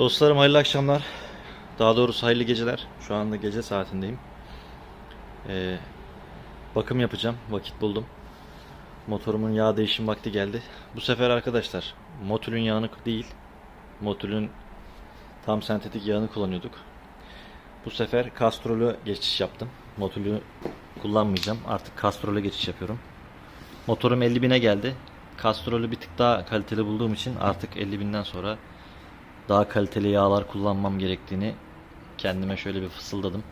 Dostlarım hayırlı akşamlar. Daha doğrusu hayırlı geceler. Şu anda gece saatindeyim. Ee, bakım yapacağım. Vakit buldum. Motorumun yağ değişim vakti geldi. Bu sefer arkadaşlar Motül'ün yağını değil, Motül'ün tam sentetik yağını kullanıyorduk. Bu sefer Castrol'ü geçiş yaptım. Motül'ü kullanmayacağım. Artık Castrol'e geçiş yapıyorum. Motorum 50 bine geldi. Castrol'ü bir tık daha kaliteli bulduğum için artık 50 binden sonra daha kaliteli yağlar kullanmam gerektiğini kendime şöyle bir fısıldadım.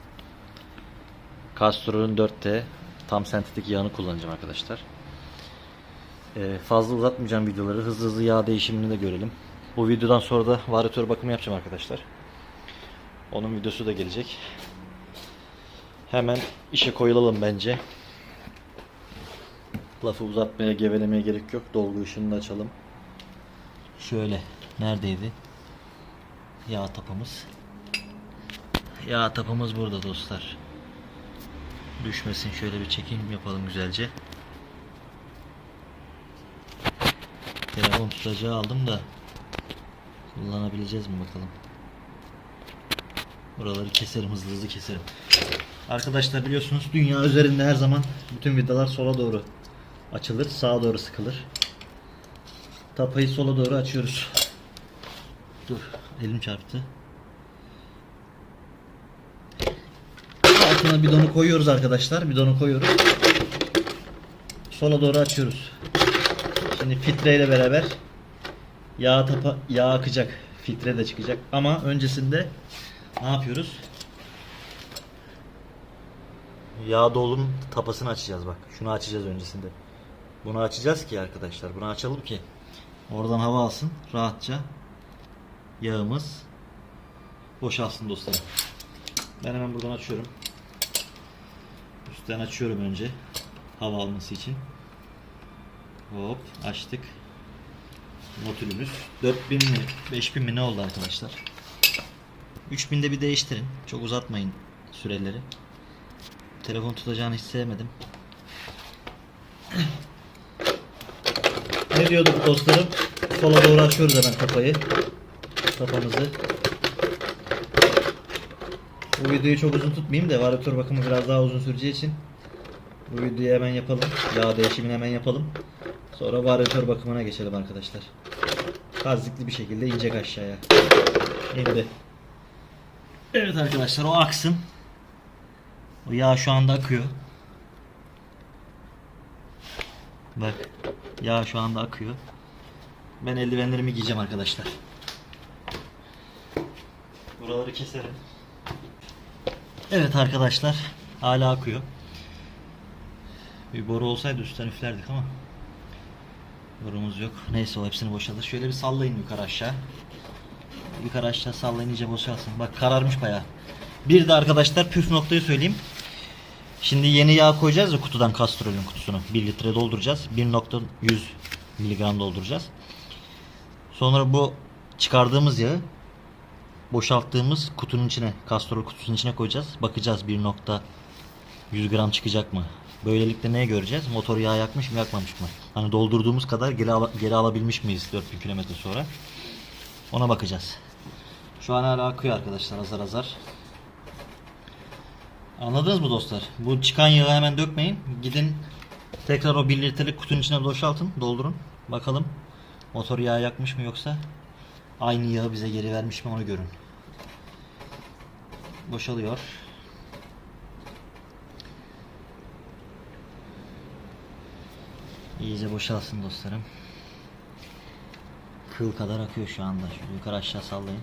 Castrol'ün 4T tam sentetik yağını kullanacağım arkadaşlar. Ee, fazla uzatmayacağım videoları. Hızlı hızlı yağ değişimini de görelim. Bu videodan sonra da varyatör bakımı yapacağım arkadaşlar. Onun videosu da gelecek. Hemen işe koyulalım bence. Lafı uzatmaya, gevelemeye gerek yok. Dolgu ışığını da açalım. Şöyle. Neredeydi? Yağ tapamız. Yağ tapamız burada dostlar. Düşmesin şöyle bir çekim yapalım güzelce. Telefon tutacağı aldım da kullanabileceğiz mi bakalım. Buraları keserim hızlı hızlı keserim. Arkadaşlar biliyorsunuz dünya üzerinde her zaman bütün vidalar sola doğru açılır, sağa doğru sıkılır. Tapayı sola doğru açıyoruz. Dur, elim çarptı. Altına bidonu koyuyoruz arkadaşlar. Bidonu koyuyoruz. Sola doğru açıyoruz. Şimdi filtreyle beraber yağ tapa yağ akacak. Filtre de çıkacak. Ama öncesinde ne yapıyoruz? Yağ dolum tapasını açacağız bak. Şunu açacağız öncesinde. Bunu açacağız ki arkadaşlar. Bunu açalım ki oradan hava alsın rahatça. Yağımız boşalsın dostlarım. Ben hemen buradan açıyorum. Üstten açıyorum önce. Hava alması için. Hop açtık. Notülümüz 4000 mi 5000 mi ne oldu arkadaşlar? 3000'de bir değiştirin. Çok uzatmayın süreleri. Telefon tutacağını hiç sevmedim. Ne diyorduk dostlarım? Sola doğru açıyoruz hemen kapayı. Kapamızı. Bu videoyu çok uzun tutmayayım da varyatör bakımı biraz daha uzun süreceği için bu videoyu hemen yapalım. Yağ değişimini hemen yapalım. Sonra varyatör bakımına geçelim arkadaşlar. Kazıklı bir şekilde inecek aşağıya. İndi. Evet arkadaşlar o aksın. O yağ şu anda akıyor. Bak yağ şu anda akıyor. Ben eldivenlerimi giyeceğim arkadaşlar. Buraları keserim. Evet arkadaşlar hala akıyor. Bir boru olsaydı üstten üflerdik ama borumuz yok. Neyse o hepsini boşalır. Şöyle bir sallayın yukarı aşağı. Yukarı aşağı sallayın iyice boşalsın. Bak kararmış bayağı. Bir de arkadaşlar püf noktayı söyleyeyim. Şimdi yeni yağ koyacağız ya kutudan kastrolün kutusunu. 1 litre dolduracağız. 1.100 miligram dolduracağız. Sonra bu çıkardığımız yağı boşalttığımız kutunun içine, kastrol kutusunun içine koyacağız. Bakacağız 1.100 gram çıkacak mı? Böylelikle ne göreceğiz? Motor yağ yakmış mı yakmamış mı? Hani doldurduğumuz kadar geri, al- geri alabilmiş miyiz 4000 kilometre sonra? Ona bakacağız. Şu an hala akıyor arkadaşlar azar azar. Anladınız mı dostlar? Bu çıkan yağı hemen dökmeyin. Gidin tekrar o 1 litrelik kutunun içine boşaltın, doldurun. Bakalım motor yağ yakmış mı yoksa aynı yağı bize geri vermiş mi onu görün. Boşalıyor. İyice boşalsın dostlarım. Kıl kadar akıyor şu anda. Şöyle yukarı aşağı sallayın.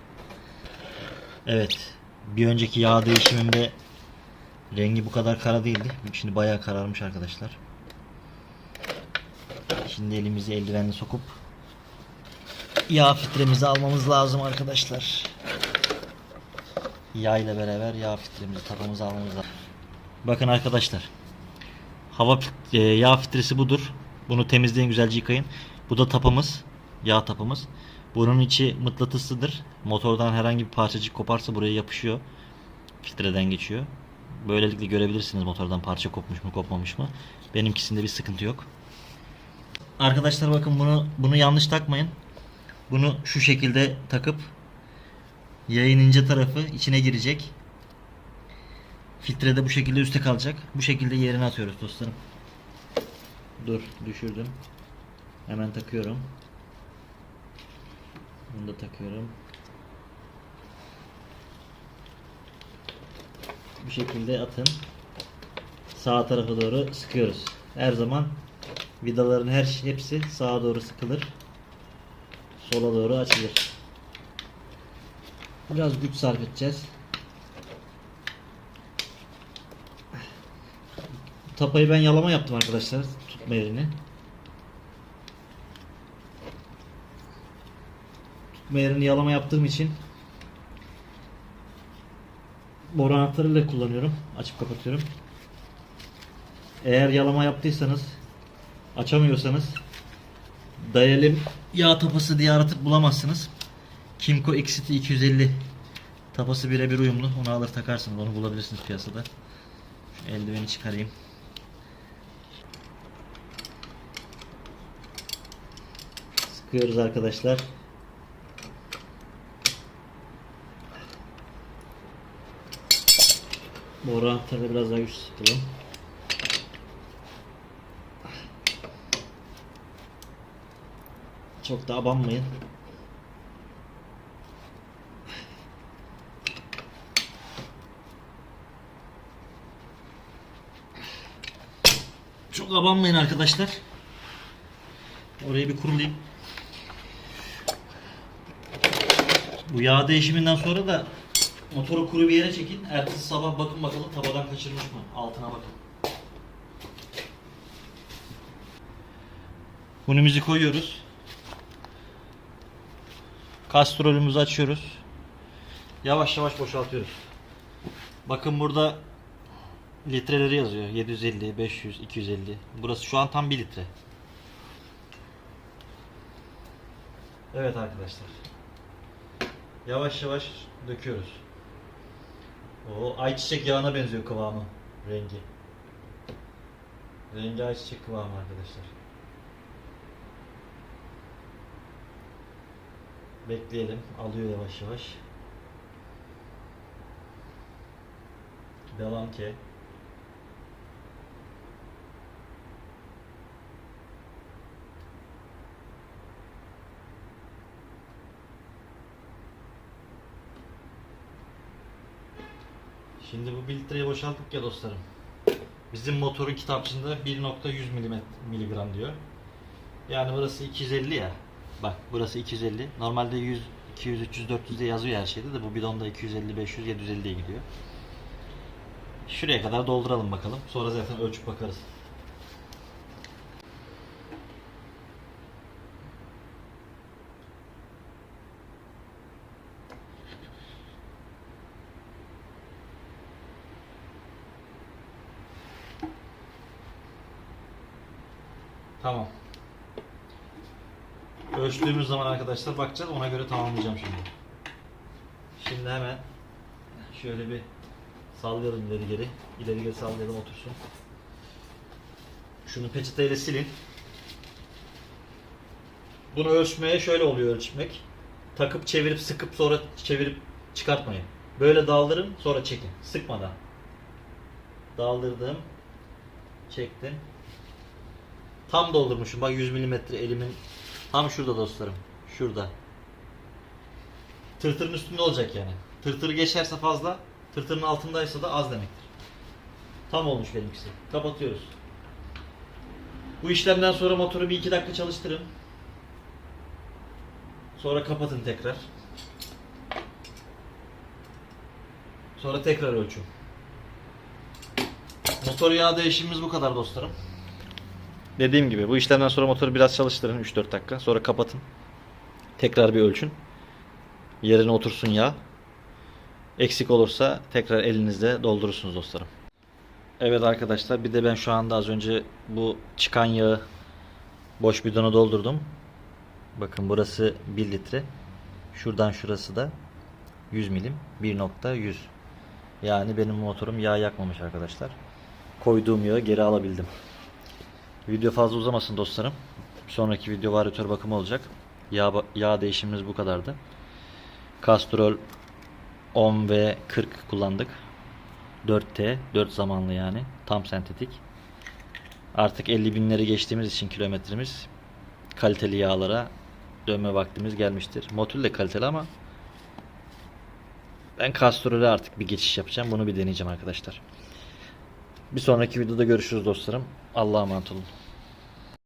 Evet. Bir önceki yağ değişiminde rengi bu kadar kara değildi. Şimdi bayağı kararmış arkadaşlar. Şimdi elimizi eldivenle sokup yağ filtremizi almamız lazım arkadaşlar. Yağ ile beraber yağ filtremizi tapamızı almamız lazım. Bakın arkadaşlar. Hava e, yağ filtresi budur. Bunu temizleyin güzelce yıkayın. Bu da tapamız. Yağ tapamız. Bunun içi mıknatıslıdır. Motordan herhangi bir parçacık koparsa buraya yapışıyor. Filtreden geçiyor. Böylelikle görebilirsiniz motordan parça kopmuş mu kopmamış mı. Benimkisinde bir sıkıntı yok. Arkadaşlar bakın bunu bunu yanlış takmayın. Bunu şu şekilde takıp Yayın ince tarafı içine girecek. Filtre de bu şekilde üstte kalacak. Bu şekilde yerine atıyoruz dostlarım. Dur düşürdüm. Hemen takıyorum. Bunu da takıyorum. Bu şekilde atın. Sağ tarafa doğru sıkıyoruz. Her zaman vidaların her şey- hepsi sağa doğru sıkılır. Sola doğru açılır. Biraz güç sarf edeceğiz. Tapayı ben yalama yaptım arkadaşlar. Tutma yerini. Tutma yerini yalama yaptığım için boru anahtarıyla kullanıyorum. Açıp kapatıyorum. Eğer yalama yaptıysanız açamıyorsanız dayalim yağ tapası diye aratıp bulamazsınız. Kimco Exit 250 tapası birebir uyumlu. Onu alır takarsınız. Onu bulabilirsiniz piyasada. Şu eldiveni çıkarayım. Sıkıyoruz arkadaşlar. Boru anahtarı biraz daha güç sıkalım. Çok da abanmayın. Çok abanmayın arkadaşlar. Orayı bir kurulayım. Bu yağ değişiminden sonra da motoru kuru bir yere çekin. Ertesi sabah bakın bakalım tabadan kaçırmış mı? Altına bakın. Hunimizi koyuyoruz. Kastrolümüzü açıyoruz. Yavaş yavaş boşaltıyoruz. Bakın burada litreleri yazıyor. 750, 500, 250. Burası şu an tam 1 litre. Evet arkadaşlar. Yavaş yavaş döküyoruz. O ayçiçek yağına benziyor kıvamı, rengi. Rengi ayçiçek kıvamı arkadaşlar. Bekleyelim. Alıyor yavaş yavaş. Devam ki. Şimdi bu 1 litreyi boşalttık ya dostlarım. Bizim motorun kitapçığında 1.100 milimet- miligram diyor. Yani burası 250 ya. Bak burası 250. Normalde 100, 200, 300, 400 diye yazıyor her şeyde de bu bidonda 250, 500, 750 diye gidiyor. Şuraya kadar dolduralım bakalım. Sonra zaten ölçüp bakarız. Ölçtüğümüz zaman arkadaşlar bakacağız. Ona göre tamamlayacağım şimdi. Şimdi hemen şöyle bir sallayalım ileri geri. İleri geri sallayalım otursun. Şunu peçeteyle silin. Bunu ölçmeye şöyle oluyor ölçmek. Takıp çevirip sıkıp sonra çevirip çıkartmayın. Böyle daldırın sonra çekin. Sıkmadan. Daldırdım. Çektim. Tam doldurmuşum. Bak 100 mm elimin tam şurada dostlarım. Şurada. Tırtırın üstünde olacak yani. Tırtırı geçerse fazla, tırtırın altındaysa da az demektir. Tam olmuş benimkisi. Kapatıyoruz. Bu işlemden sonra motoru bir iki dakika çalıştırın. Sonra kapatın tekrar. Sonra tekrar ölçün. Motor yağ değişimimiz bu kadar dostlarım. Dediğim gibi bu işlemden sonra motoru biraz çalıştırın 3-4 dakika. Sonra kapatın. Tekrar bir ölçün. Yerine otursun yağ. Eksik olursa tekrar elinizde doldurursunuz dostlarım. Evet arkadaşlar bir de ben şu anda az önce bu çıkan yağı boş bidona doldurdum. Bakın burası 1 litre. Şuradan şurası da 100 milim 1.100. Yani benim motorum yağ yakmamış arkadaşlar. Koyduğum yağı geri alabildim. Video fazla uzamasın dostlarım. Sonraki video varyatör bakımı olacak. Yağ, yağ değişimimiz bu kadardı. Kastrol 10 ve 40 kullandık. 4T, 4 zamanlı yani. Tam sentetik. Artık 50 binleri geçtiğimiz için kilometremiz kaliteli yağlara dönme vaktimiz gelmiştir. Motul de kaliteli ama ben Castrol'e artık bir geçiş yapacağım. Bunu bir deneyeceğim arkadaşlar. Bir sonraki videoda görüşürüz dostlarım. Allah'a emanet olun.